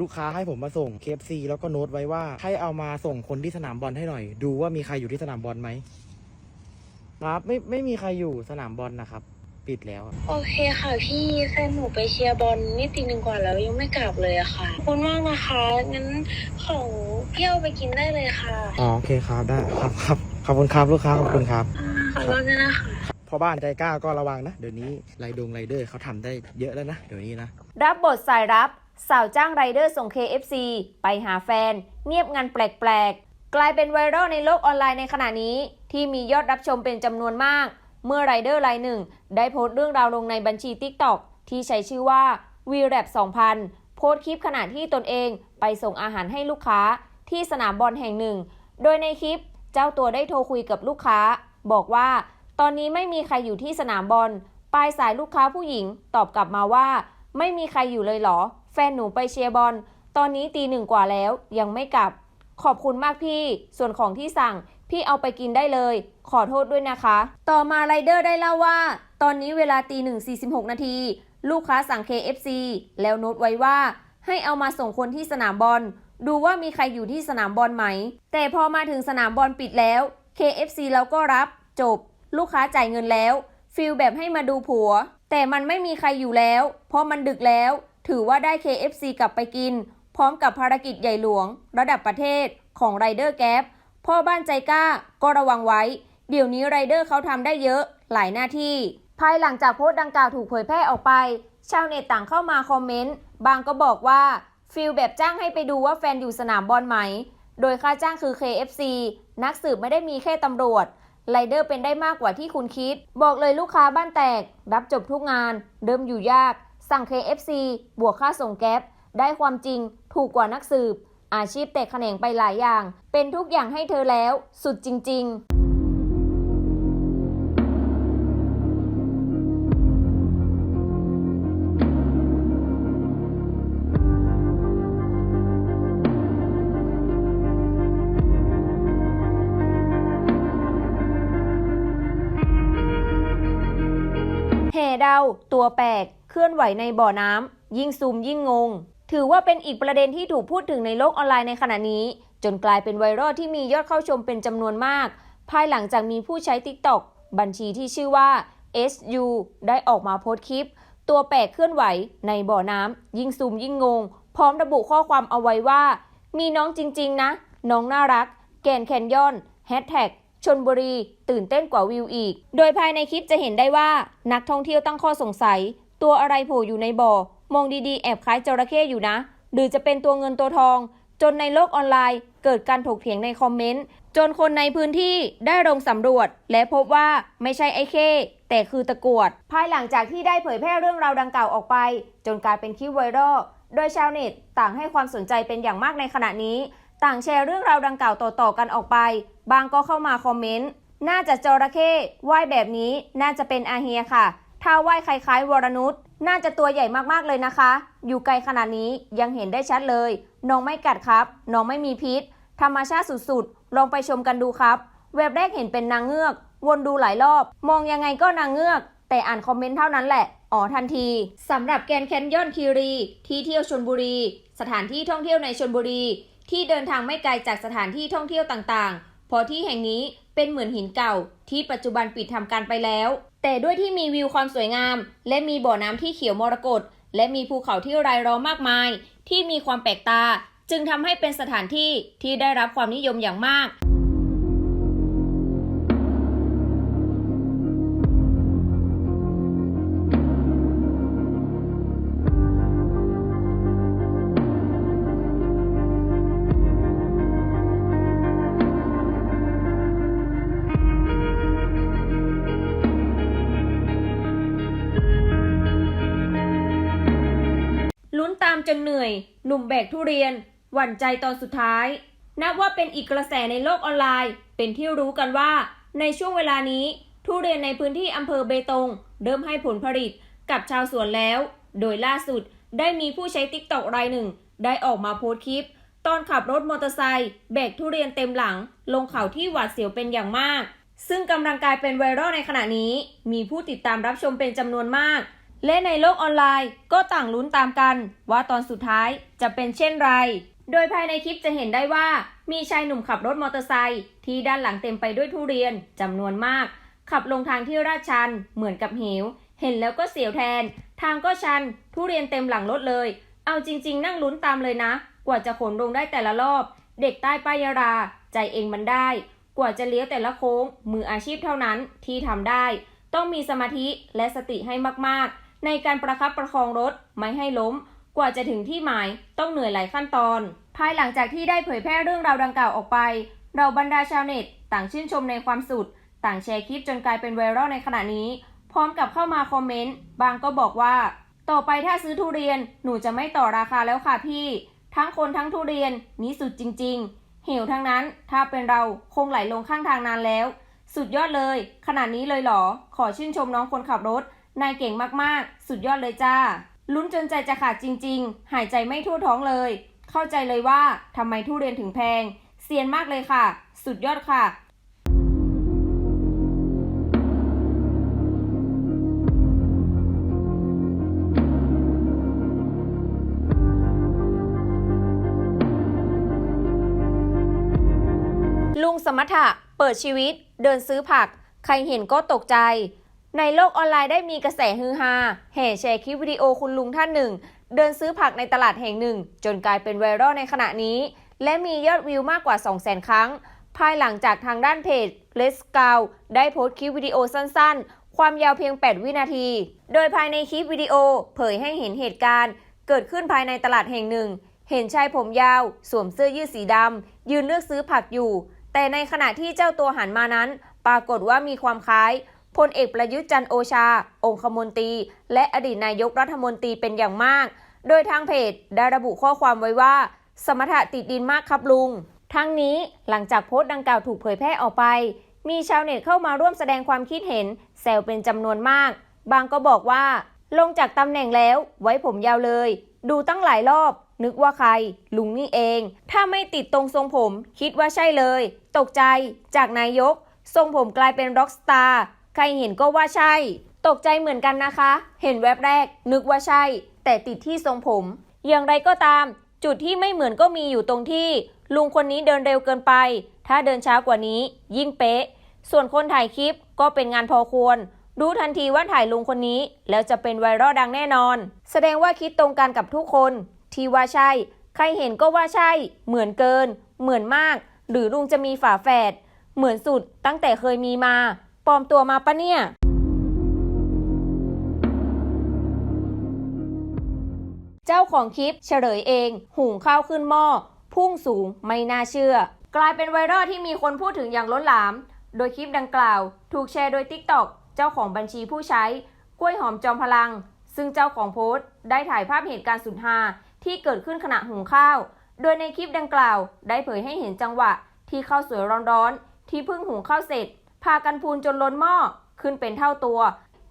ลูกค้าให้ผมมาส่ง KFC แล้วก็โน้ตไว้ว่า ให้เอามาส่งคนที่สนามบอลให้หน่อย ดูว่ามีใครอยู่ที่สนามบอลไหมครับไม่ไม่มีใครอยู่สนามบอลนะครับ ปิดแล้ว โอเคค่ะพี่แฟนหนูไปเชียร์บอลนี่ตีหนึ่งกว่าแล้วยังไม่กลับเลยอะค่ะขอบคุณมากนะคะงั้นของพี่เอาไปกินได้เลยค่ะอ๋อโอเคครับได้ครับครับขอบคุณครับลูกค้าขอบคุณครับอ่าขอโทษด้วยนะคะ พอบ้านใจกล้าก็ระวังนะ เดี๋ยวนี้ไรดงไรเดอร์เขาทำได้เยอะแล้วนะ เดี๋ยวนี้นะ รับบทสายรับ สาวจ้างไรเดอร์ส่ง KFC ไปหาแฟน เงียบงันแปลกๆ กลายเป็นไวรัลในโลกออนไลน์ในขณะนี้ ที่มียอดรับชมเป็นจำนวนมาก เมื่อไรเดอร์รายหนึ่ง ได้โพสต์เรื่องราวลงในบัญชี TikTok ที่ใช้ชื่อว่า v r a p 2000 โพสต์คลิปขณะที่ตนเองไปส่งอาหารให้ลูกค้าที่สนามบอลแห่งหนึ่ง โดยในคลิปเจ้าตัวได้โทรคุยกับลูกค้า บอกว่า ตอนนี้ไม่มีใครอยู่ที่สนามบอลปลายสายลูกค้าผู้หญิงตอบกลับมาว่า ไม่มีใครอยู่เลยเหรอ นหนูไปเชียร์บอล ตอนนี้ตีหนึ่งกว่าแล้วยังไม่กลับ ขอบคุณมากพี่ ส่วนของที่สั่ง พี่เอาไปกินได้เลย ขอโทษด้วยนะคะ ต่อมาไรเดอร์ได้เล่าว่า ตอนนี้เวลาตีหนึ่งสี่สิบหกนาทีลูกค้าสั่ง KFC แล้วโน้ตไว้ว่า ให้เอามาส่งคนที่สนามบอล ดูว่ามีใครอยู่ที่สนามบอลไหม แต่พอมาถึงสนามบอลปิดแล้ว KFC แล้วก็รับจบ ลูกค้าจ่ายเงินแล้ว ฟิลแบบให้มาดูผัว แต่มันไม่มีใครอยู่แล้ว เพราะมันดึกแล้ว ถือว่าได้ KFC กลับไปกิน พร้อมกับภารกิจใหญ่หลวง ระดับประเทศของไรเดอร์แก๊ปพ่อบ้านใจกล้าก็ระวังไว้ เดี๋ยวนี้ไรเดอร์เขาทำได้เยอะหลายหน้าที่ ภายหลังจากโพสต์ดังกล่าวถูกเผยแพร่ออกไป ชาวเน็ตต่างเข้ามาคอมเมนต์ บางก็บอกว่าฟิลแบบจ้างให้ไปดูว่าแฟนอยู่สนามบอลไหม โดยค่าจ้างคือ KFC นักสืบไม่ได้มีแค่ตำรวจไรเดอร์เป็นได้มากกว่าที่คุณคิด บอกเลยลูกค้าบ้านแตก รับจบทุกงาน เดิมอยู่ยาก สั่ง KFC บวกค่าส่งแก๊ปได้ความจริงถูกกว่านักสืบ อาชีพแตกแขนงไปหลายอย่าง เป็นทุกอย่างให้เธอแล้ว สุดจริงๆแห่เดาตัวแปลก ลื่อนไหวในบ่อน้ำยิ่งซูมยิ่งงง ถือว่าเป็นอีกประเด็นที่ถูกพูดถึงในโลกออนไลน์ในขณะนี้ จนกลายเป็นไวรัลที่มียอดเข้าชมเป็นจำนวนมาก ภายหลังจากมีผู้ใช้ TikTok บัญชีที่ชื่อว่า SU ได้ออกมาโพสต์คลิป ตัวแปลกเคลื่อนไหวในบ่อน้ำยิ่งซูมยิ่งงง พร้อมระบุข้อความเอาไว้ว่า มีน้องจริง ๆ นะ น้องน่ารัก แกนแคนยอนแฮชแท็กชนบุรี ตื่นเต้นกว่าวิวอีก โดยภายในคลิปจะเห็นได้ว่า นักท่องเที่ยวตั้งข้อสงสัย ตัวอะไรโผล่อยู่ในบ่อ มองดีๆ แอบคล้ายจระเข้อยู่นะ หรือจะเป็นตัวเงินตัวทอง จนในโลกออนไลน์ เกิดการถกเถียงในคอมเมนต์ จนคนในพื้นที่ได้ลงสำรวจ และพบว่าไม่ใช่ไอ้เข้แต่คือตะกรวด ภายหลังจากที่ได้เผยแพร่เรื่องราวดังกล่าวออกไป จนกลายเป็นคลิปไวรัล โดยชาวเน็ตต่างให้ความสนใจเป็นอย่างมากในขณะนี้ ต่างแชร์เรื่องราวดังกล่าวต่อๆกันออกไป บางก็เข้ามาคอมเมนต์ น่าจะจระเข้ว่ายแบบนี้ น่าจะเป็นอาเฮียค่ะ ถ้าว่ายคล้ายๆวรนุชน่าจะตัวใหญ่มากๆเลยนะคะ อยู่ไกลขนาดนี้ยังเห็นได้ชัดเลย น้องไม่กัดครับ น้องไม่มีพิษ ธรรมชาติสุดๆ ลองไปชมกันดูครับ เว็บแรกเห็นเป็นนางเงือก วนดูหลายรอบ มองยังไงก็นางเงือก แต่อ่านคอมเมนต์เท่านั้นแหละ อ๋อทันทีสำหรับแกนแคนยอนคีรี ที่เที่ยวชนบุรี สถานที่ท่องเที่ยวในชนบุรี ที่เดินทางไม่ไกลจากสถานที่ท่องเที่ยวต่างๆ เพราะที่แห่งนี้เป็นเหมือนหินเก่าที่ปัจจุบันปิดทำการไปแล้ว แต่ด้วยที่มีวิวความสวยงาม และมีบ่อน้ำที่เขียวมรกตและมีภูเขาที่รายล้อมมากมาย ที่มีความแปลกตา จึงทำให้เป็นสถานที่ที่ได้รับความนิยมอย่างมากามจนเหนื่อย หนุ่มแบกทุเรียน หวั่นใจตอนสุดท้าย นับว่าเป็นอีกกระแสในโลกออนไลน์ เป็นที่รู้กันว่า ในช่วงเวลานี้ ทุเรียนในพื้นที่อำเภอเบตง เริ่มให้ผลผลิตกับชาวสวนแล้ว โดยล่าสุดได้มีผู้ใช้ติ๊กตอกรายหนึ่ง ได้ออกมาโพสต์คลิป ตอนขับรถมอเตอร์ไซค์แบกทุเรียนเต็มหลัง ลงเขาที่หวาดเสียวเป็นอย่างมาก ซึ่งกำลังกลายเป็นไวรัลในขณะนี้ มีผู้ติดตามรับชมเป็นจำนวนมาก และในโลกออนไลน์ก็ต่างลุ้นตามกัน ว่าตอนสุดท้ายจะเป็นเช่นไร โดยภายในคลิปจะเห็นได้ว่า มีชายหนุ่มขับรถมอเตอร์ไซค์ที่ด้านหลังเต็มไปด้วยทุเรียนจำนวนมาก ขับลงทางที่ราดชัน เหมือนกับเหว เห็นแล้วก็เสียวแทน ทางก็ชัน ทุเรียนเต็มหลังรถเลย เอาจริง ๆ นั่งลุ้นตามเลยนะ กว่าจะขนลงได้แต่ละรอบ เด็กใต้ป้ายรา ใจเองมันได้ กว่าจะเลี้ยวแต่ละโค้ง มืออาชีพเท่านั้นที่ทำได้ ต้องมีสมาธิและสติให้มากๆ ในการประคับประคองรถไม่ให้ล้ม กว่าจะถึงที่หมายต้องเหนื่อยหลายขั้นตอน ภายหลังจากที่ได้เผยแพร่เรื่องราวดังกล่าวออกไป เราบรรดาชาวเน็ต ต่างชื่นชมในความสุด ต่างแชร์คลิปจนกลายเป็นไวรัลในขณะนี้ พร้อมกับเข้ามาคอมเมนต์บางก็บอกว่า ต่อไปถ้าซื้อทุเรียนหนูจะไม่ต่อราคาแล้วค่ะพี่ ทั้งคนทั้งทุเรียนนี้สุดจริง ๆ หิวทั้งนั้นถ้าเป็นเราคงไหลลงข้างทางนานแล้ว สุดยอดเลย ขนาดนี้เลยเหรอ ขอชื่นชมน้องคนขับรถ นายเก่งมากๆ สุดยอดเลยจ้า ลุ้นจนใจจะขาดจริง ๆ หายใจไม่ทั่วท้องเลย เข้าใจเลยว่าทำไมทุเรียนถึงแพง เซียนมากเลยค่ะ สุดยอดค่ะลุงสมถะเปิดชีวิต เดินซื้อผัก ใครเห็นก็ตกใจ ในโลกออนไลน์ได้มีกระแสฮือฮาแห่แชร์คลิปวิดีโอคุณลุงท่านหนึ่ง เดินซื้อผักในตลาดแห่งหนึ่ง จนกลายเป็นไวรัลในขณะนี้ และมียอดวิวมากกว่า 200,000 ครั้ง ภายหลังจากทางด้านเพจ Let's Go ได้โพสต์คลิปวิดีโอสั้นๆ ความยาวเพียง 8 วินาที โดยภายในคลิปวิดีโอเผยให้เห็นเหตุการณ์ เกิดขึ้นภายในตลาดแห่งหนึ่ง เห็นชายผมยาว สวมเสื้อยืดสีดำยืนเลือกซื้อผักอยู่ แต่ในขณะที่เจ้าตัวหันมานั้น ปรากฏว่ามีความคล้าย พลเอกประยุทธ์จันโอชา องคมนตรี และอดีตนายกรัฐมนตรีเป็นอย่างมาก โดยทางเพจได้ระบุข้อความไว้ว่า สมถะติดดินมากครับลุง ทั้งนี้หลังจากโพสต์ดังกล่าวถูกเผยแพร่ออกไป มีชาวเน็ตเข้ามาร่วมแสดงความคิดเห็น แซวเป็นจำนวนมาก บางก็บอกว่า ลงจากตำแหน่งแล้ว ไว้ผมยาวเลย ดูตั้งหลายรอบ นึกว่าใคร ลุงนี่เอง ถ้าไม่ติดตรงทรงผม คิดว่าใช่เลย ตกใจ จากนายก ทรงผมกลายเป็นร็อกสตาร์ ใครเห็นก็ว่าใช่ ตกใจเหมือนกันนะคะ เห็นแวบแรก นึกว่าใช่ แต่ติดที่ทรงผม อย่างไรก็ตาม จุดที่ไม่เหมือนก็มีอยู่ตรงที่ ลุงคนนี้เดินเร็วเกินไป ถ้าเดินช้ากว่านี้ ยิ่งเป๊ะ ส่วนคนถ่ายคลิปก็เป็นงานพอควรรู้ทันทีว่าถ่ายลุงคนนี้ แล้วจะเป็นไวรัลดังแน่นอน แสดงว่าคิดตรงกันกับทุกคน ที่ว่าใช่ ใครเห็นก็ว่าใช่ เหมือนเกิน เหมือนมาก หรือลุงจะมีฝาแฝดเหมือนสุดตั้งแต่เคยมีมา ปลอมตัวมาปะเนี่ยเจ้าของคลิปเฉลยเอง หุงข้าวขึ้นหม้อ พุ่งสูงไม่น่าเชื่อ กลายเป็นไวรัลที่มีคนพูดถึงอย่างล้นหลาม โดยคลิปดังกล่าว ถูกแชร์โดย TikTok เจ้าของบัญชีผู้ใช้ กล้วยหอมจอมพลัง ซึ่งเจ้าของโพสต์ ได้ถ่ายภาพเหตุการณ์สุดฮาที่เกิดขึ้นขณะหุงข้าว โดยในคลิปดังกล่าว ได้เผยให้เห็นจังหวะ ที่ข้าวสวยร้อนๆที่เพิ่งหุงข้าวเสร็จ พากันพูนจนล้นหม้อขึ้นเป็นเท่าตัว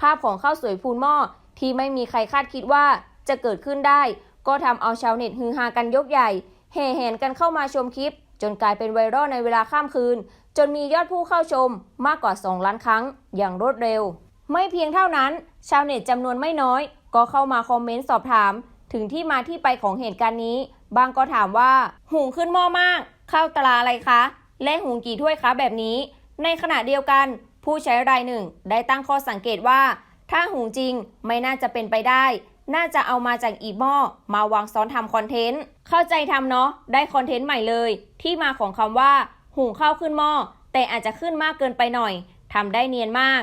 ภาพของข้าวสวยพูนหม้อที่ไม่มีใครคาดคิดว่าจะเกิดขึ้นได้ ก็ทำเอาชาวเน็ตฮือฮากันยกใหญ่แห่แหนกันเข้ามาชมคลิป จนกลายเป็นไวรัลในเวลาข้ามคืน จนมียอดผู้เข้าชมมากกว่า 2 ล้านครั้ง อย่างรวดเร็ว ไม่เพียงเท่านั้น ชาวเน็ตจำนวนไม่น้อย ก็เข้ามาคอมเมนต์สอบถาม ถึงที่มาที่ไปของเหตุการณ์นี้ บางก็ถามว่า หุงขึ้นหม้อมาก ข้าวตราอะไรคะ และหุงกี่ถ้วยคะแบบนี้ ในขณะเดียวกัน ผู้ใช้รายหนึ่งได้ตั้งข้อสังเกตว่า ถ้าหุงจริงไม่น่าจะเป็นไปได้ น่าจะเอามาจากอีหม้อมาวางซ้อนทำคอนเทนต์ เข้าใจทำเนาะได้คอนเทนต์ใหม่เลย ที่มาของคำว่า หุงข้าวขึ้นหม้อแต่อาจจะขึ้นมากเกินไปหน่อยทำได้เนียนมาก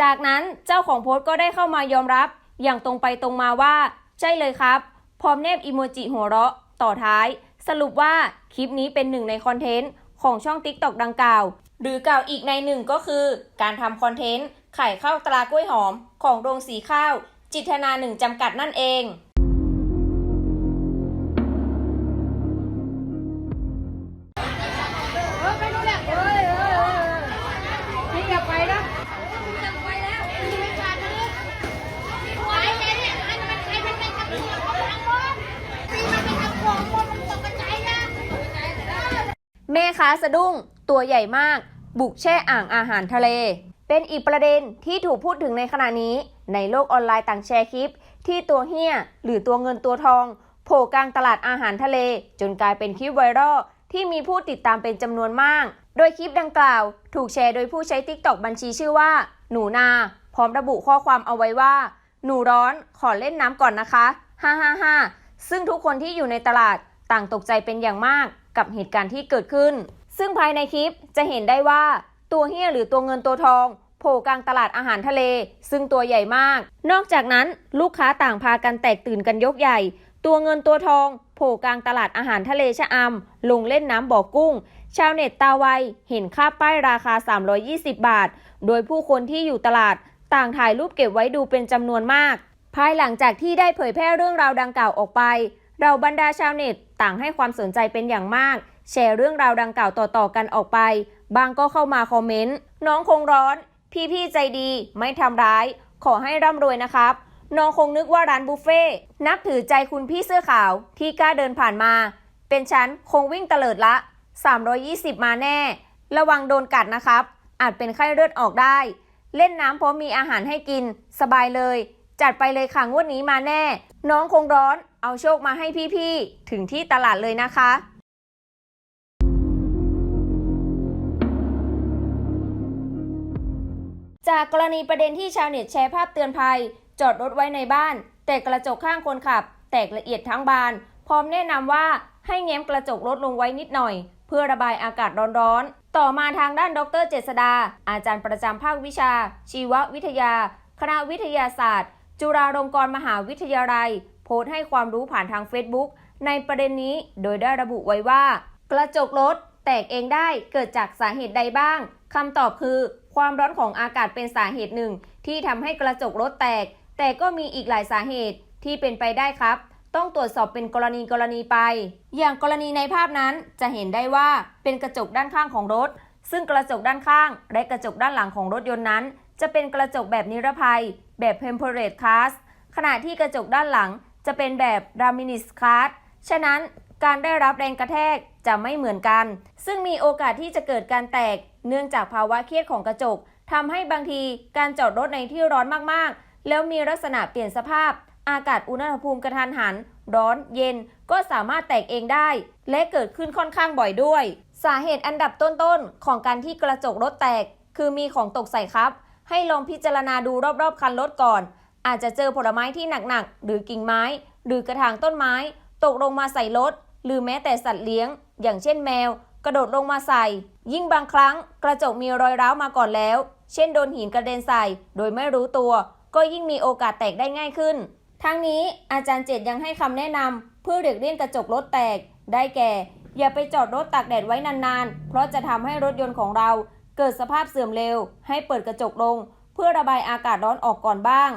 จากนั้นเจ้าของโพสต์ก็ได้เข้ามายอมรับ อย่างตรงไปตรงมาว่า ใช่เลยครับ พร้อมเนบอีโมจิหัวเราะ ต่อท้าย สรุปว่าคลิปนี้เป็นหนึ่งในคอนเทนต์ของช่อง TikTok ดังกล่าว หรือกล่าวอีกในหนึ่งก็คือ การทำคอนเทนต์ไข่ข้าวตรากล้วยหอมของโรงสีข้าว จิตนาหนึ่งจำกัดนั่นเองแม่ค้าสะดุ้ง ตัวใหญ่มาก บุกแช่อ่างอาหารทะเล เป็นอีกประเด็นที่ถูกพูดถึงในขณะนี้ ในโลกออนไลน์ต่างแชร์คลิป ที่ตัวเฮียหรือตัวเงินตัวทองโผล่กลางตลาดอาหารทะเล จนกลายเป็นคลิปไวรัลที่มีผู้ติดตามเป็นจำนวนมาก โดยคลิปดังกล่าว ถูกแชร์โดยผู้ใช้ t ิ k t o k บัญชีชื่อว่า หนูนา พร้อมระบุข้อความเอาไว้ว่า หนูร้อนขอเล่นน้ำก่อนนะคะฮ่าฮ่าฮ่าซึ่งทุกคนที่อยู่ในตลาดต่างตกใจเป็นอย่างมากกับเหตุการณ์ที่เกิดขึ้น ซึ่งภายในคลิปจะเห็นได้ว่าตัวเฮียหรือตัวเงินตัวทองโผล่กลางตลาดอาหารทะเล ซึ่งตัวใหญ่มาก นอกจากนั้นลูกค้าต่างพากันแตกตื่นกันยกใหญ่ ตัวเงินตัวทองโผล่กลางตลาดอาหารทะเลชะอำลงเล่นน้ำบ่อกุ้ง ชาวเน็ตตาไวเห็นค่าป้ายราคา 320 บาท โดยผู้คนที่อยู่ตลาดต่างถ่ายรูปเก็บไว้ดูเป็นจำนวนมาก ภายหลังจากที่ได้เผยแพร่เรื่องราวดังกล่าวออกไป เราบรรดาชาวเน็ตต่างให้ความสนใจเป็นอย่างมาก แชร์เรื่องราวดังกล่าวต่อๆกันออกไป บางก็เข้ามาคอมเมนต์ น้องคงร้อน พี่ๆใจดีไม่ทำร้าย ขอให้ร่ำรวยนะครับ น้องคงนึกว่าร้านบุฟเฟ่นับถือใจคุณพี่เสื้อขาวที่กล้าเดินผ่านมา เป็นฉันคงวิ่งเตลิดละ 320 มาแน่ ระวังโดนกัดนะครับ อาจเป็นไข้เลือดออกได้ เล่นน้ำเพราะมีอาหารให้กิน สบายเลย จัดไปเลยค่ะงวดนี้มาแน่ น้องคงร้อน เอาโชคมาให้พี่ๆถึงที่ตลาดเลยนะคะ จากกรณีประเด็นที่ชาวเน็ตแชร์ภาพเตือนภัย จอดรถไว้ในบ้าน แต่กระจกข้างคนขับ แตกละเอียดทั้งบาน พร้อมแนะนำว่าให้แง้มกระจกรถลงไว้นิดหน่อย เพื่อระบายอากาศร้อนๆ ต่อมาทางด้านดรเจษดา อาจารย์ประจำภาควิชา ชีววิทยา คณะวิทยาศาสตร์ จุฬาลงกรณ์มหาวิทยาลัย โพสต์ให้ความรู้ผ่านทางเฟซบุ๊กในประเด็นนี้โดยได้ระบุไว้ว่า กระจกรถแตกเองได้เกิดจากสาเหตุใดบ้างคำตอบคือ ความร้อนของอากาศเป็นสาเหตุหนึ่ง ที่ทำให้กระจกรถแตก แต่ก็มีอีกหลายสาเหตุที่เป็นไปได้ครับ ต้องตรวจสอบเป็นกรณีกรณีไป อย่างกรณีในภาพนั้นจะเห็นได้ว่าเป็นกระจกด้านข้างของรถ ซึ่งกระจกด้านข้าง และกระจกด้านหลังของรถยนต์นั้น จะเป็นกระจกแบบนิรภัย แบบ temperate glass ขณะที่กระจกด้านหลังจะเป็นแบบ Raminis glass ฉะนั้นการได้รับแรงกระแทกจะไม่เหมือนกัน ซึ่งมีโอกาสที่จะเกิดการแตก เนื่องจากภาวะเครียดของกระจกทำให้บางทีการจอดรถในที่ร้อนมากๆ แล้วมีลักษณะเปลี่ยนสภาพ อากาศอุณหภูมิกระทันหัน ร้อนเย็นก็สามารถแตกเองได้ และเกิดขึ้นค่อนข้างบ่อยด้วย สาเหตุอันดับต้นๆของการที่กระจกรถแตก คือมีของตกใส่ครับ ให้ลองพิจารณาดูรอบๆคันรถก่อน อาจจะเจอผลไม้ที่หนักๆหรือกิ่งไม้ หรือกระถางต้นไม้ ตกลงมาใส่รถหรือแม้แต่สัตว์เลี้ยง อย่างเช่นแมว กระโดดลงมาใส่ ยิ่งบางครั้งกระจกมีรอยร้าวมาก่อนแล้ว เช่นโดนหินกระเด็นใส่ โดยไม่รู้ตัว ก็ยิ่งมีโอกาสแตกได้ง่ายขึ้น ทั้งนี้อาจารย์เจตยังให้คำแนะนำเพื่อเด็กเลี่ยงกระจกรถแตก ได้แก่ อย่าไปจอดรถตากแดดไว้นานๆ เพราะจะทำให้รถยนต์ของเรา เกิดสภาพเสื่อมเร็ว ให้เปิดกระจกลง เพื่อระบายอากาศร้อนออกก่อนบ้าง